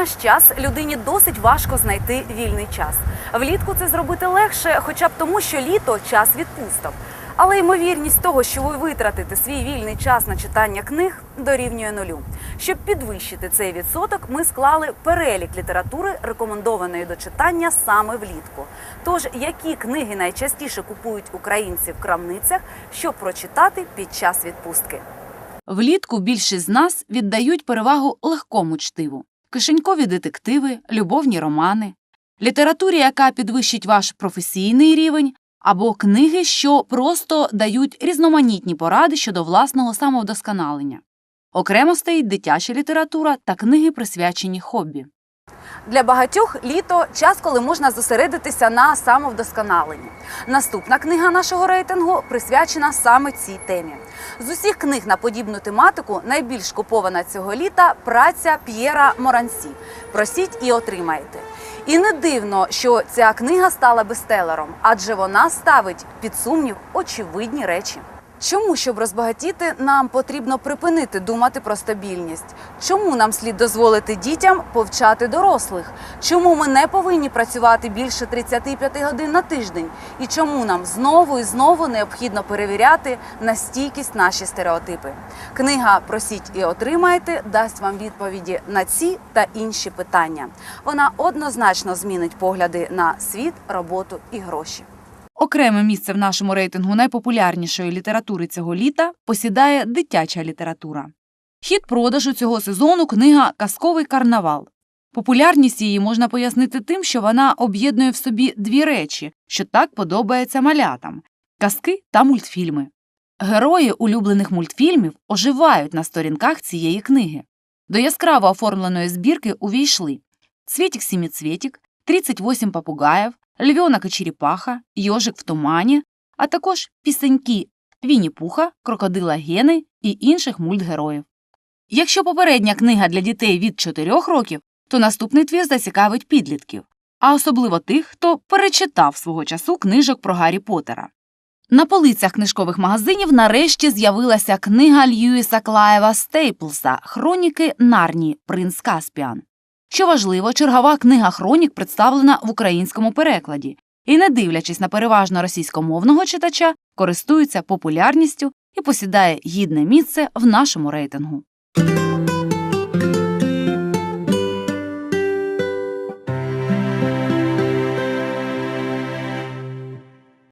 наш час людині досить важко знайти вільний час. Влітку це зробити легше, хоча б тому, що літо час відпусток. Але ймовірність того, що ви витратите свій вільний час на читання книг, дорівнює нулю. Щоб підвищити цей відсоток, ми склали перелік літератури, рекомендованої до читання саме влітку. Тож, які книги найчастіше купують українці в крамницях, щоб прочитати під час відпустки? Влітку більшість з нас віддають перевагу легкому чтиву, кишенькові детективи, любовні романи, літературі, яка підвищить ваш професійний рівень, або книги, що просто дають різноманітні поради щодо власного самовдосконалення. Окремо стоїть дитяча література та книги, присвячені хобі. Для багатьох літо час, коли можна зосередитися на самовдосконаленні. Наступна книга нашого рейтингу присвячена саме цій темі. З усіх книг на подібну тематику найбільш купована цього літа праця П'єра Морансі. Просіть і отримаєте. І не дивно, що ця книга стала бестселером, адже вона ставить під сумнів очевидні речі. Чому, щоб розбагатіти, нам потрібно припинити думати про стабільність? Чому нам слід дозволити дітям повчати дорослих? Чому ми не повинні працювати більше 35 годин на тиждень? І чому нам знову і знову необхідно перевіряти на стійкість наші стереотипи? Книга Просіть і отримаєте дасть вам відповіді на ці та інші питання. Вона однозначно змінить погляди на світ, роботу і гроші. Окреме місце в нашому рейтингу найпопулярнішої літератури цього літа посідає дитяча література. Хід продажу цього сезону книга Казковий карнавал. Популярність її можна пояснити тим, що вона об'єднує в собі дві речі, що так подобається малятам казки та мультфільми. Герої улюблених мультфільмів оживають на сторінках цієї книги. До яскраво оформленої збірки увійшли Цвітік Сіміцвітік, 38 попугаїв, Львьонок і Черепаха, Йожик в тумані, а також пісеньки Вінні Пуха, Крокодила Гени і інших мультгероїв. Якщо попередня книга для дітей від 4 років, то наступний твір зацікавить підлітків, а особливо тих, хто перечитав свого часу книжок про Гаррі Поттера. На полицях книжкових магазинів нарешті з'явилася книга Льюіса Клаєва Стейплса Хроніки Нарні Принц Каспіан. Що важливо, чергова книга Хронік представлена в українському перекладі і, не дивлячись на переважно російськомовного читача, користується популярністю і посідає гідне місце в нашому рейтингу.